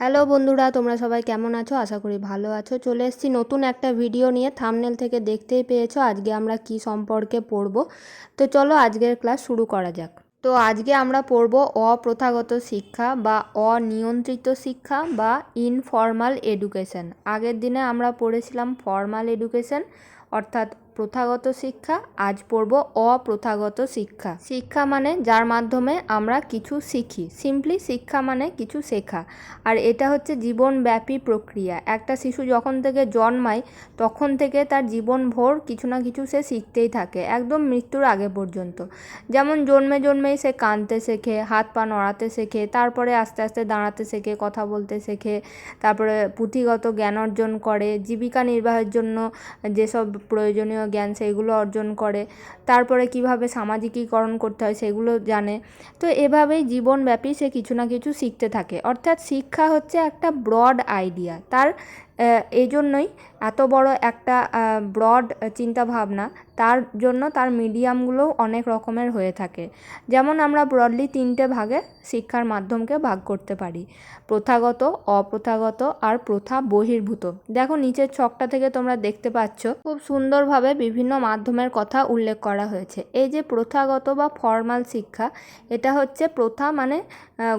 Hello বন্ধুরা, তোমরা সবাই কেমন আছো? আশা করি ভালো আছো। চলে এসেছি নতুন একটা ভিডিও নিয়ে। থামনেল থেকে দেখতেই পেয়েছ আজকে আমরা কি সম্পর্কে পড়ব। তো চলো আজকের ক্লাস শুরু করা যাক। তো আজকে আমরা পড়ব অপ্রথাগত শিক্ষা বা অনিয়ন্ত্রিত শিক্ষা বা ইনফর্মাল এডুকেশন আগের দিনে আমরা পড়েছিলাম ফর্মাল এডুকেশন অর্থাৎ প্রথাগত শিক্ষা, আজ পড়ব অপ্রথাগত শিক্ষা। শিক্ষা মানে যার মাধ্যমে আমরা কিছু শিখি। সিম্পলি শিক্ষা মানে কিছু শেখা। আর এটা হচ্ছে জীবনব্যাপী প্রক্রিয়া। একটা শিশু যখন থেকে জন্মায়, তখন থেকে তার জীবন জীবনভর কিছু না কিছু সে শিখতেই থাকে, একদম মৃত্যুর আগে পর্যন্ত। যেমন জন্মে জন্মেই সে কাঁদতে শেখে, হাত পা নড়াতে শেখে, তারপরে আস্তে আস্তে দাঁড়াতে শেখে, কথা বলতে শেখে, তারপরে পুঁথিগত জ্ঞান অর্জন করে, জীবিকা নির্বাহের জন্য যেসব প্রয়োজনীয় জ্ঞান সেইগুলো অর্জন করে, তারপরে কীভাবে সামাজিকীকরণ করতে হয় সেগুলো জানে। তো এভাবেই জীবনব্যাপী সে কিছু না কিছু শিখতে থাকে। অর্থাৎ শিক্ষা হচ্ছে একটা ব্রড আইডিয়া তার এই জন্যই এত বড় একটা ব্রড চিন্তাভাবনা, তার জন্য তার মিডিয়ামগুলোও অনেক রকমের হয়ে থাকে। যেমন আমরা ব্রডলি তিনটে ভাগে শিক্ষার মাধ্যমকে ভাগ করতে পারি। প্রথাগত, অপ্রথাগত আর প্রথা বহির্ভূত। দেখো নিচের ছকটা থেকে তোমরা দেখতে পাচ্ছ, খুব সুন্দরভাবে বিভিন্ন মাধ্যমের কথা উল্লেখ করা হয়েছে। এই যে প্রথাগত বা ফর্মাল শিক্ষা, এটা হচ্ছে প্রথা মানে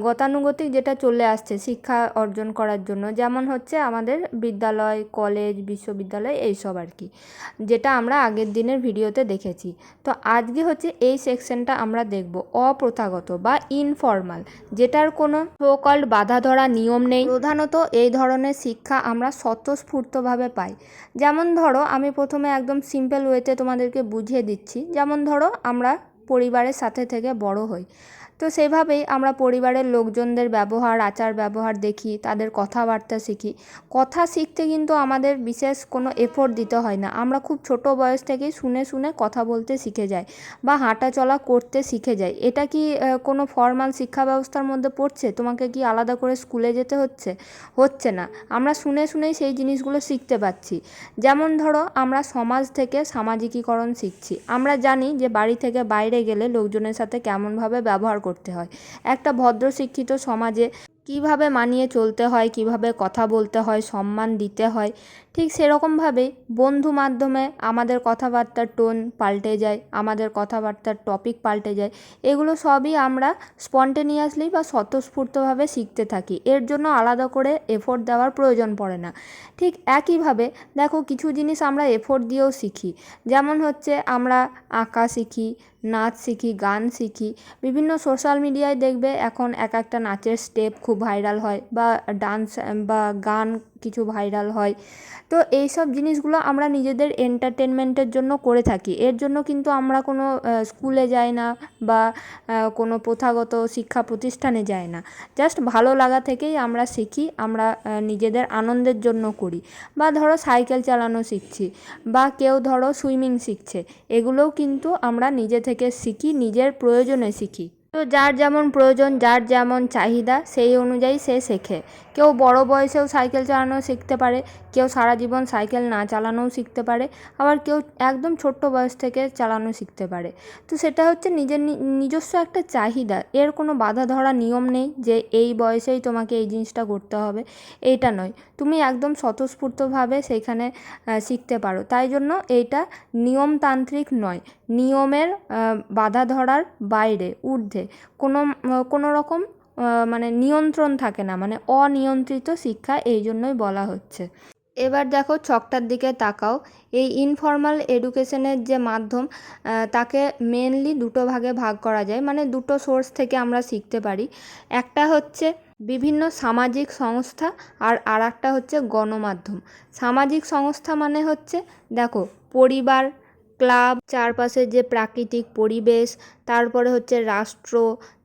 গতানুগতিক যেটা চলে আসছে শিক্ষা অর্জন করার জন্য। যেমন হচ্ছে আমাদের বিদ্যালয় কলেজ, বিশ্ববিদ্যালয় এইসব আর কি, যেটা আমরা আগের দিনের ভিডিওতে দেখেছি। তো আজকে হচ্ছে এই সেকশনটা আমরা দেখব অপ্রথাগত বা ইনফর্মাল যেটার কোনো প্রকল্প বাধা ধরা নিয়ম নেই। প্রধানত এই ধরনের শিক্ষা আমরা স্বতঃস্ফূর্তভাবে পাই। যেমন ধরো, আমি প্রথমে একদম সিম্পল ওয়েতে তোমাদেরকে বুঝিয়ে দিচ্ছি। যেমন ধরো, আমরা পরিবারের সাথে থেকে বড় হই। তো সেভাবেই আমরা পরিবারের লোকজনদের ব্যবহার, আচার ব্যবহার দেখি, তাদের কথাবার্তা শিখি। কথা শিখতে কিন্তু আমাদের বিশেষ কোনো এফোর্ট দিতে হয় না। আমরা খুব ছোট বয়স থেকেই শুনে শুনে কথা বলতে শিখে যাই বা হাঁটা চলা করতে শিখে যাই। এটা কি কোনো ফর্মাল শিক্ষা ব্যবস্থার মধ্যে পড়ছে? তোমাকে কি আলাদা করে স্কুলে যেতে হচ্ছে? হচ্ছে না। আমরা শুনে শুনেই সেই জিনিসগুলো শিখতে পাচ্ছি যেমন ধরো, আমরা সমাজ থেকে সামাজিকীকরণ শিখছি। আমরা জানি যে বাড়ি থেকে বাইরে গেলে লোকজনের সাথে কেমনভাবে ব্যবহার করতে হয়। একটা ভদ্র শিক্ষিত সমাজে কীভাবে মানিয়ে চলতে হয়, কীভাবে কথা বলতে হয়, সম্মান দিতে হয় ঠিক সেরকমভাবেই বন্ধু মাধ্যমে আমাদের কথাবার্তার টোন পাল্টে যায়, আমাদের কথাবার্তার টপিক পাল্টে যায়, এগুলো সবই আমরা স্পন্টেনিয়াসলি বা স্বতঃস্ফূর্তভাবে শিখতে থাকি। এর জন্য আলাদা করে এফোর্ট দেওয়ার প্রয়োজন পড়ে না। ঠিক একইভাবে দেখো কিছু জিনিস আমরা এফোর্ট দিয়েও শিখি। যেমন হচ্ছে আমরা আঁকা শিখি, নাচ শিখি, গান শিখি, বিভিন্ন সোশ্যাল মিডিয়ায় দেখবে এখন এক একটা নাচের স্টেপ খুব ভাইরাল হয় বা ডান্স বা গান কিছু ভাইরাল হয়। তো এই সব জিনিসগুলো আমরা নিজেদের এন্টারটেনমেন্টের জন্য করে থাকি। এর জন্য কিন্তু আমরা কোনো স্কুলে যাই না বা কোনো প্রথাগত শিক্ষা প্রতিষ্ঠানে যাই না। জাস্ট ভালো লাগা থেকেই আমরা শিখি, আমরা নিজেদের আনন্দের জন্য করি। বা ধরো সাইকেল চালানো শিখছি, বা কেউ ধরো সুইমিং শিখছে, এগুলোও কিন্তু আমরা নিজে থেকে শিখি, নিজের প্রয়োজনে শিখি। তো যার যেমন প্রয়োজন, যার যেমন চাহিদা, সেই অনুযায়ী সে শেখে। কেউ বড় বয়সেও সাইকেল চালানো শিখতে পারে, কেউ সারা জীবন সাইকেল না চালানোও শিখতে পারে, আবার কেউ একদম ছোট্ট বয়স থেকে চালানো শিখতে পারে। তো সেটা হচ্ছে নিজের নিজস্ব একটা চাহিদা। এর কোনো বাধা ধরা নিয়ম নেই যে এই বয়সেই তোমাকে এই জিনিসটা করতে হবে, এইটা নয়। তুমি একদম স্বতঃস্ফূর্তভাবে সেইখানে শিখতে পারো। তাই জন্য এইটা নিয়মতান্ত্রিক নয়। নিয়মের বাধা ধরার বাইরে, ঊর্ধ্বে। কোনো কোনো রকম মানে নিয়ন্ত্রণ থাকে না মানে অনিয়ন্ত্রিত শিক্ষা এই জন্যই বলা হচ্ছে। এবার দেখো ছকটার দিকে তাকাও। এই ইনফর্মাল এডুকেশনের যে মাধ্যম তাকে মেনলি দুটো ভাগে ভাগ করা যায় মানে দুটো সোর্স থেকে আমরা শিখতে পারি। একটা হচ্ছে বিভিন্ন সামাজিক সংস্থা আর আর একটা হচ্ছে গণমাধ্যম। সামাজিক সংস্থা মানে হচ্ছে, দেখো পরিবার ক্লাব, চারপাশের যে প্রাকৃতিক পরিবেশ, তারপরে হচ্ছে রাষ্ট্র,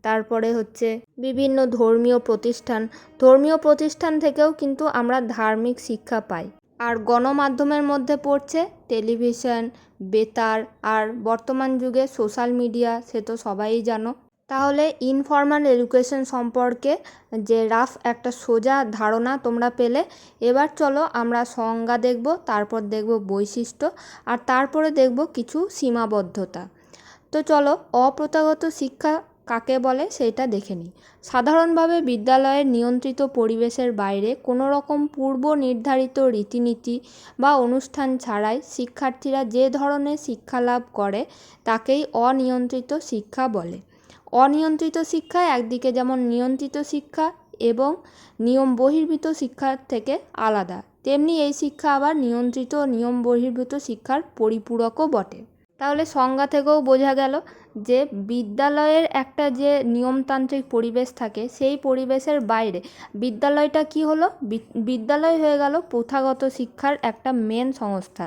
তারপরে হচ্ছে বিভিন্ন ধর্মীয় প্রতিষ্ঠান। ধর্মীয় প্রতিষ্ঠান থেকেও কিন্তু আমরা ধার্মিক শিক্ষা পাই। আর গণমাধ্যমের মধ্যে পড়ছে টেলিভিশন, বেতার, আর বর্তমান যুগে সোশ্যাল মিডিয়া, সে তো সবাই জানো। তাহলে ইনফর্মাল এডুকেশন সম্পর্কে যে রাফ একটা সোজা ধারণা তোমরা পেলে। এবার চলো আমরা সংজ্ঞা দেখব, তারপর দেখব বৈশিষ্ট্য, আর তারপরে দেখব কিছু সীমাবদ্ধতা। তো চলো, অপ্রথাগত শিক্ষা কাকে বলে সেটা দেখে নিই। সাধারণভাবে বিদ্যালয়ের নিয়ন্ত্রিত পরিবেশের বাইরে কোনো রকম পূর্ব নির্ধারিত রীতিনীতি বা অনুষ্ঠান ছাড়াই শিক্ষার্থীরা যে ধরনের শিক্ষা লাভ করে তাকেই অনিয়ন্ত্রিত শিক্ষা বলে। অনিয়ন্ত্রিত শিক্ষা, একদিকে যেমন নিয়ন্ত্রিত শিক্ষা এবং নিয়ম বহির্ভূত শিক্ষার থেকে আলাদা, তেমনি এই শিক্ষা আবার নিয়ন্ত্রিত নিয়ম বহির্ভূত শিক্ষার পরিপূরকও বটে। তাহলে সংজ্ঞা থেকেও বোঝা গেল যে বিদ্যালয়ের একটা যে নিয়মতান্ত্রিক পরিবেশ থাকে, সেই পরিবেশের বাইরে বিদ্যালয়টা কি হলো? বিদ্যালয় হয়ে গেল প্রথাগত শিক্ষার একটা মেন সংস্থা।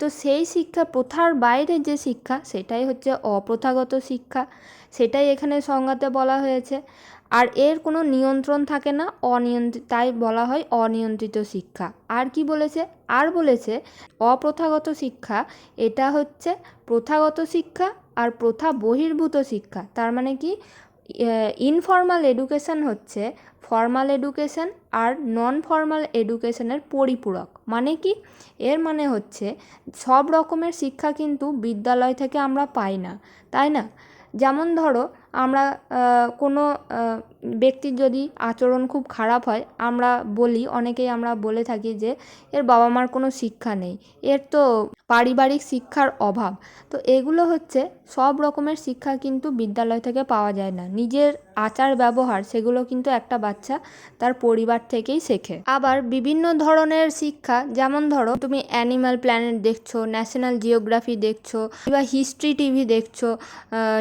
তো সেই শিক্ষা প্রথার বাইরে যে শিক্ষা, সেটাই হচ্ছে অপ্রথাগত শিক্ষা। সেটাই এখানে সংজ্ঞাতে বলা হয়েছে। আর এর কোনো নিয়ন্ত্রণ থাকে না, অনিয়ন্ত্রিত, তাই বলা হয় অনিয়ন্ত্রিত শিক্ষা। আর কি বলেছে? আর বলেছে, অপ্রথাগত শিক্ষা, এটা হচ্ছে প্রথাগত শিক্ষা আর প্রথা বহির্ভূত শিক্ষা। তার মানে কি? ইনফর্মাল এডুকেশন হচ্ছে ফর্মাল এডুকেশন আর নন ফর্মাল এডুকেশনের পরিপূরক। মানে কি? এর মানে হচ্ছে সব রকমের শিক্ষা কিন্তু বিদ্যালয় থেকে আমরা পাই না, তাই না? যেমন ধরো, আমরা কোনো ব্যক্তির যদি আচরণ খুব খারাপ হয়, আমরা বলি, অনেকেই আমরা বলে থাকি যে, এর বাবা মার কোনো শিক্ষা নেই। এর তো পারিবারিক শিক্ষার অভাব। তো এগুলো হচ্ছে সব রকমের শিক্ষা কিন্তু বিদ্যালয় থেকে পাওয়া যায় না। নিজের আচার ব্যবহার সেগুলো কিন্তু একটা বাচ্চা তার পরিবার থেকেই শেখে। আবার বিভিন্ন ধরনের শিক্ষা যেমন ধরো, তুমি অ্যানিম্যাল প্ল্যানেট দেখছ ন্যাশনাল জিওগ্রাফি দেখছ বা হিস্ট্রি টিভি দেখছ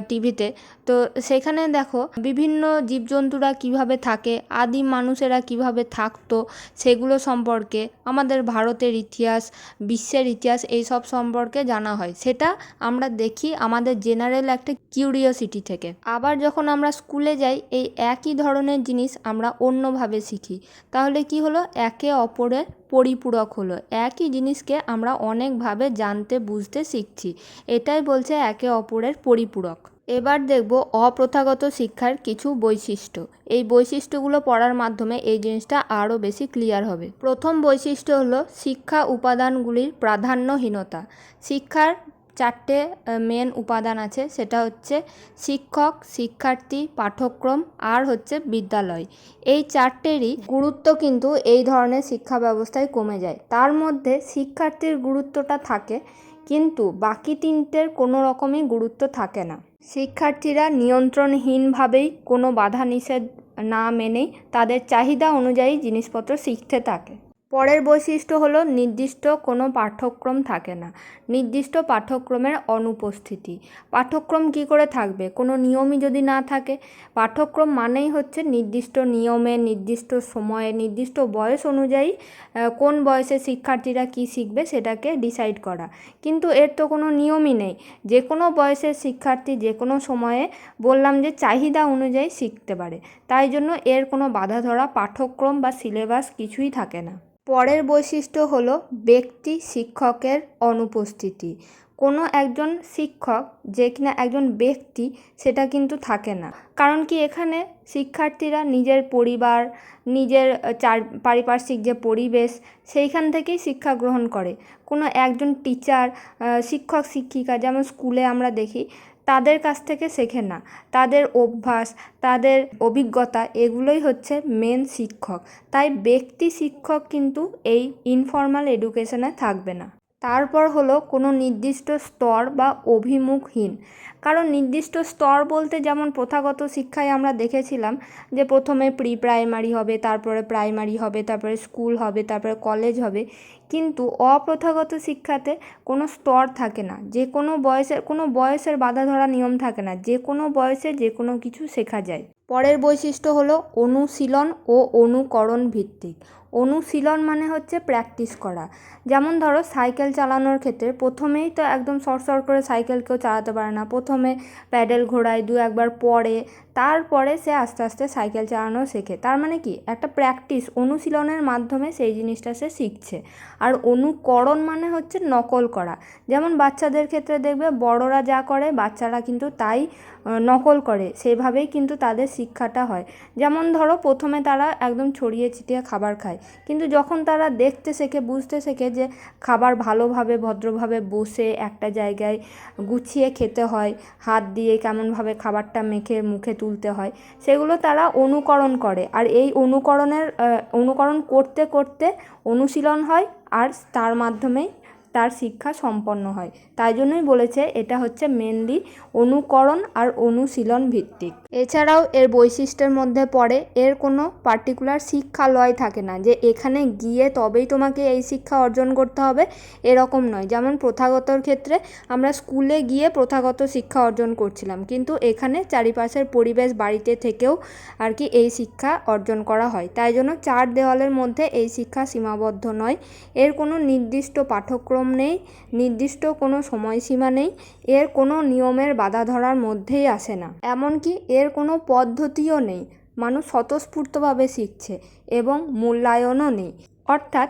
টিভিতে তো সেখানে দেখো বিভিন্ন জীবজন্তুরা কীভাবে থাকে, আদিম মানুষেরা কীভাবে থাকতো, সেগুলো সম্পর্কে আমাদের ভারতের ইতিহাস, বিশ্বের ইতিহাস, এইসব সম্পর্কে জানা হয়। সেটা আমরা দেখি আমাদের জেনারেল একটা কিউরিওসিটি থেকে। আবার যখন আমরা স্কুলে যাই, এই একই ধরনের জিনিস আমরা অন্যভাবে শিখি। তাহলে কি হলো? একে অপরের পরিপূরক হলো। একই জিনিসকে আমরা অনেকভাবে জানতে, বুঝতে শিখছি। এটাই বলছে একে অপরের পরিপূরক। এবার দেখব অপ্রথাগত শিক্ষার কিছু বৈশিষ্ট্য। এই বৈশিষ্ট্যগুলো পড়ার মাধ্যমে এই জিনিসটা আরও বেশি ক্লিয়ার হবে। প্রথম বৈশিষ্ট্য হলো শিক্ষা উপাদানগুলির প্রাধান্যহীনতা। শিক্ষার চারটে মেন উপাদান আছে, সেটা হচ্ছে শিক্ষক, শিক্ষার্থী, পাঠ্যক্রম আর হচ্ছে বিদ্যালয়। এই চারটেরই গুরুত্ব কিন্তু এই ধরনের শিক্ষা ব্যবস্থায় কমে যায়। তার মধ্যে শিক্ষার্থীর গুরুত্বটা থাকে, কিন্তু বাকি তিনটের কোনো রকমই গুরুত্ব থাকে না। শিক্ষার্থীরা নিয়ন্ত্রণহীনভাবেই কোনো বাধা নিষেধ না মেনেই তাদের চাহিদা অনুযায়ী জিনিসপত্র শিখতে থাকে। পরের বৈশিষ্ট্য হলো নির্দিষ্ট কোনো পাঠ্যক্রম থাকে না। নির্দিষ্ট পাঠ্যক্রমের অনুপস্থিতি। পাঠ্যক্রম কি করে থাকবে? কোনো নিয়মই যদি না থাকে, পাঠ্যক্রম মানেই হচ্ছে নির্দিষ্ট নিয়মে, নির্দিষ্ট সময়ে, নির্দিষ্ট বয়স অনুযায়ী কোন বয়সে শিক্ষার্থীরা কি শিখবে সেটাকে ডিসাইড করা। কিন্তু এর তো কোনো নিয়মই নেই। যে কোনো বয়সের শিক্ষার্থী যে কোনো সময়ে বললাম যে চাহিদা অনুযায়ী শিখতে পারে। তাই জন্য এর কোনো বাধা ধরা পাঠ্যক্রম বা সিলেবাস কিছুই থাকে না। পরের বৈশিষ্ট্য হলো ব্যক্তি শিক্ষকের অনুপস্থিতি। কোনো একজন শিক্ষক, যে কিনা একজন ব্যক্তি, সেটা কিন্তু থাকে না। কারণ কি এখানে শিক্ষার্থীরা নিজের পরিবার, নিজের চার, পারিপার্শ্বিক যে পরিবেশ, সেইখান থেকেই শিক্ষা গ্রহণ করে। কোনো একজন টিচার শিক্ষক, শিক্ষিকা, যেমন স্কুলে আমরা দেখি তাদের কাছ থেকে শেখে না। তাদের অভ্যাস, তাদের অভিজ্ঞতা এগুলোই হচ্ছে মেন শিক্ষক। তাই ব্যক্তি শিক্ষক কিন্তু এই ইনফর্মাল এডুকেশনে থাকবে না। তারপর হলো কোনো নির্দিষ্ট স্তর বা অভিমুখহীন। কারণ নির্দিষ্ট স্তর বলতে যেমন প্রথাগত শিক্ষায় আমরা দেখেছিলাম যে প্রথমে প্রি প্রাইমারি হবে, তারপরে প্রাইমারি হবে, তারপরে স্কুল হবে, তারপরে কলেজ হবে। কিন্তু অপ্রথাগত শিক্ষাতে কোনো স্তর থাকে না। যে কোনো বয়সের কোনো বয়সের বাধা ধরা নিয়ম থাকে না। যে কোনো বয়সে যে কোনো কিছু শেখা যায়। পরের বৈশিষ্ট্য হলো অনুশীলন ও অনুকরণ ভিত্তিক। অনুশীলন মানে হচ্ছে প্র্যাকটিস করা। যেমন ধরো সাইকেল চালানোর ক্ষেত্রে প্রথমেই তো একদম সর করে সাইকেল কেউ চালাতে পারে না। প্রথমে প্যাডেল ঘোরায়, দু একবার পরে তারপরে সে আস্তে আস্তে সাইকেল চালানো শেখে। তার মানে কি? একটা প্র্যাকটিস অনুশীলনের মাধ্যমে সেই জিনিসটা সে শিখছে। আর অনুকরণ মানে হচ্ছে নকল করা। যেমন বাচ্চাদের ক্ষেত্রে দেখবে বড়রা যা করে বাচ্চারা কিন্তু তাই নকল করে, সেভাবেই কিন্তু তাদের শিক্ষাটা হয়। যেমন ধরো, প্রথমে তারা একদম ছড়িয়ে ছিটিয়ে খাবার খায়, কিন্তু যখন তারা দেখতে শেখে, বুঝতে শেখে যে খাবার ভালোভাবে, ভদ্রভাবে বসে একটা জায়গায় গুছিয়ে খেতে হয়, হাত দিয়ে কেমনভাবে খাবারটা মেখে মুখে তুলতে হয়, সেগুলো তারা অনুকরণ করে। আর এই অনুকরণের অনুকরণ করতে করতে অনুশীলন হয়, আর তার মাধ্যমেই তার শিক্ষা সম্পন্ন হয়। তাই জন্যই বলেছে, এটা হচ্ছে মেনলি অনুকরণ আর অনুশীলন ভিত্তিক। এছাড়াও এর বৈশিষ্ট্যের মধ্যে পড়ে, এর কোনো পার্টিকুলার শিক্ষালয় থাকে না যে এখানে গিয়ে তবেই তোমাকে এই শিক্ষা অর্জন করতে হবে, এরকম নয়। যেমন প্রথাগতর ক্ষেত্রে আমরা স্কুলে গিয়ে প্রথাগত শিক্ষা অর্জন করছিলাম, কিন্তু এখানে চারিপাশের পরিবেশ বাড়িতে থেকেও আর কি এই শিক্ষা অর্জন করা হয়। তাই জন্য চার দেওয়ালের মধ্যে এই শিক্ষা সীমাবদ্ধ নয়। এর কোনো নির্দিষ্ট পাঠ্যক্রম নেই, নির্দিষ্ট কোনো সময়সীমা নেই, এর কোনো নিয়মের বাধা ধরার মধ্যেই আসে না। এমনকি এর কোনো পদ্ধতিও নেই, মানুষ স্বতঃস্ফূর্তভাবে শিখছে এবং মূল্যায়নও নেই। অর্থাৎ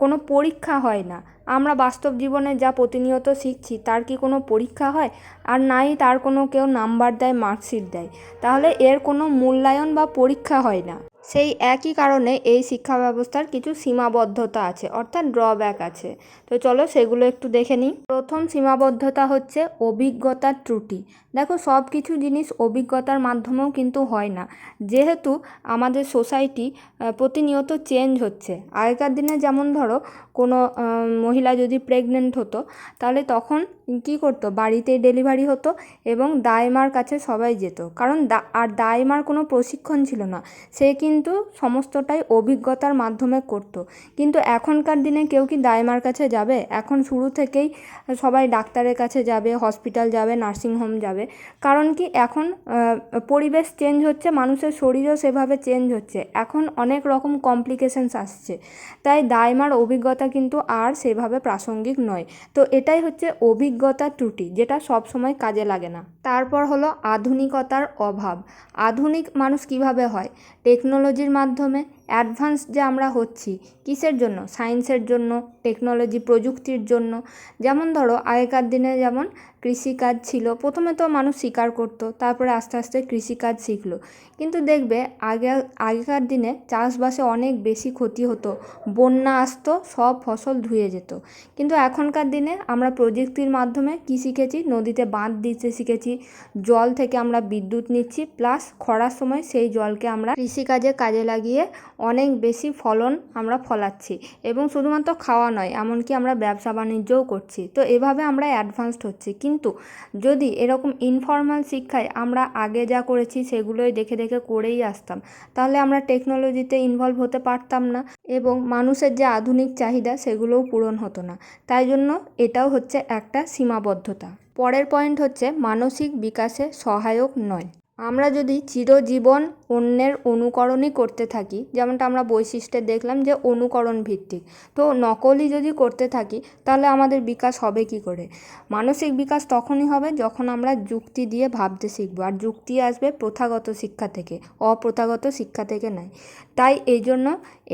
কোনো পরীক্ষা হয় না। আমরা বাস্তব জীবনে যা প্রতিনিয়ত শিখছি, তার কি কোনো পরীক্ষা হয়? আর নাই, তার কোনো কেউ নাম্বার দেয়, মার্কশিট দেয়। তাহলে এর কোনো মূল্যায়ন বা পরীক্ষা হয় না। সেই একই কারণে এই শিক্ষা ব্যবস্থার কিছু সীমাবদ্ধতা আছে, অর্থাৎ ড্রব্যাক আছে। তো চলো সেগুলো একটু দেখে নিই। প্রথম সীমাবদ্ধতা হচ্ছে অভিজ্ঞতার ত্রুটি। দেখো সব কিছু জিনিস অভিজ্ঞতার মাধ্যমেও কিন্তু হয় না। যেহেতু আমাদের সোসাইটি প্রতিনিয়ত চেঞ্জ হচ্ছে। আগেকার দিনে যেমন ধরো, কোনো মহিলা যদি প্রেগনেন্ট হতো, তাহলে তখন কী করতো? বাড়িতেই ডেলিভারি হতো এবং দায়মার কাছে সবাই যেত। কারণ আর দায়মার কোনো প্রশিক্ষণ ছিল না। সে কিন্তু সমস্তটাই অভিজ্ঞতার মাধ্যমে করতো। কিন্তু এখনকার দিনে কেউ কি দায়মার কাছে যাবে? এখন শুরু থেকেই সবাই ডাক্তারের কাছে যাবে, হসপিটাল যাবে নার্সিংহোম যাবে। কারণ কি এখন পরিবেশ চেঞ্জ হচ্ছে, মানুষের শরীরও সেভাবে চেঞ্জ হচ্ছে। এখন অনেক রকম কমপ্লিকেশনস আসছে। তাই দায়মার অভিজ্ঞতা কিন্তু আর সেভাবে প্রাসঙ্গিক নয়। তো এটাই হচ্ছে অভিজ্ঞতার ত্রুটি, যেটা সব সময় কাজে লাগে না। তারপর হলো আধুনিকতার অভাব। আধুনিক মানুষ কীভাবে হয়? টেকনোলজির মাধ্যমে অ্যাডভান্স যে আমরা হচ্ছি, কিসের জন্য? সায়েন্সের জন্য, টেকনোলজি, প্রযুক্তির জন্য। যেমন ধরো, আগেকার দিনে যেমন কৃষিকাজ ছিল, প্রথমে তো মানুষ শিকার করতো, তারপরে আস্তে আস্তে কৃষিকাজ শিখলো। কিন্তু দেখবে, আগে, আগেকার দিনে চাষবাসে অনেক বেশি ক্ষতি হতো, বন্যা আসতো, সব ফসল ধুয়ে যেত। কিন্তু এখনকার দিনে আমরা প্রযুক্তির মাধ্যমে কী শিখেছি? নদীতে বাঁধ দিতে শিখেছি, জল থেকে আমরা বিদ্যুৎ নিচ্ছি, প্লাস খরার সময় সেই জলকে আমরা কৃষিকাজে কাজে লাগিয়ে অনেক বেশি ফলন আমরা ফলাচ্ছি এবং শুধুমাত্র খাওয়া নয়, এমনকি আমরা ব্যবসা বাণিজ্যও করছি। তো এভাবে আমরা অ্যাডভান্সড হচ্ছি। কিন্তু যদি এরকম ইনফর্মাল শিক্ষায় আমরা আগে যা করেছি সেগুলোই দেখে দেখে করেই আসতাম, তাহলে আমরা টেকনোলজিতে ইনভলভ হতে পারতাম না এবং মানুষের যে আধুনিক চাহিদা সেগুলোও পূরণ হতো না। তাই জন্য এটাও হচ্ছে একটা সীমাবদ্ধতা। পরের পয়েন্ট হচ্ছে মানসিক বিকাশে সহায়ক নয়। আমরা যদি চিরজীবন অন্যের অনুকরণই করতে থাকি, যেমনটা আমরা বৈশিষ্ট্যে দেখলাম যে অনুকরণ ভিত্তিক, তো নকলই যদি করতে থাকি, তাহলে আমাদের বিকাশ হবে কি করে? মানসিক বিকাশ তখনই হবে যখন আমরা যুক্তি দিয়ে ভাবতে শিখব, আর যুক্তি আসবে প্রথাগত শিক্ষা থেকে, অপ্রথাগত শিক্ষা থেকে নয়। তাই এই জন্য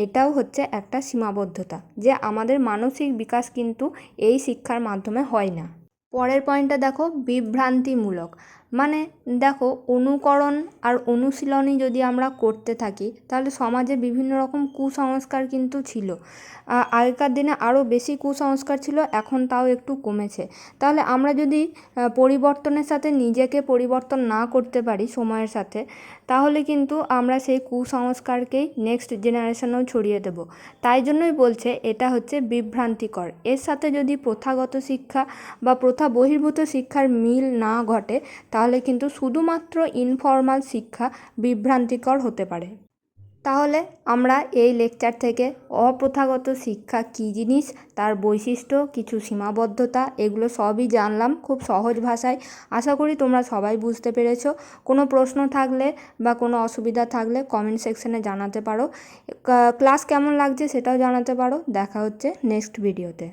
এটাও হচ্ছে একটা সীমাবদ্ধতা, যে আমাদের মানসিক বিকাশ কিন্তু এই শিক্ষার মাধ্যমে হয় না। পরের পয়েন্টটা দেখো, বিভ্রান্তিমূলক। মানে দেখো অনুকরণ আর অনুশীলনই যদি আমরা করতে থাকি, তাহলে সমাজে বিভিন্ন রকম কুসংস্কার কিন্তু ছিল। আগেকার দিনে আরও বেশি কুসংস্কার ছিল, এখন তাও একটু কমেছে। তাহলে আমরা যদি পরিবর্তনের সাথে নিজেকে পরিবর্তন না করতে পারি সময়ের সাথে তাহলে কিন্তু আমরা সেই কুসংস্কারকেই নেক্সট জেনারেশনেও ছড়িয়ে দেব। তাই জন্যই বলছে এটা হচ্ছে বিভ্রান্তিকর। এর সাথে যদি প্রথাগত শিক্ষা বা প্রথা বহির্ভূত শিক্ষার মিল না ঘটে, তাহলে কিন্তু শুধুমাত্র ইনফর্মাল শিক্ষা বিভ্রান্তিকর হতে পারে। তাহলে আমরা এই লেকচার থেকে অপ্রথাগত শিক্ষা কী জিনিস, তার বৈশিষ্ট্য, কিছু সীমাবদ্ধতা, এগুলো সবই জানলাম খুব সহজ ভাষায়। আশা করি তোমরা সবাই বুঝতে পেরেছ। কোনো প্রশ্ন থাকলে বা কোনো অসুবিধা থাকলে কমেন্ট সেকশনে জানাতে পারো। ক্লাস কেমন লাগছে সেটাও জানাতে পারো। দেখা হচ্ছে নেক্সট ভিডিওতে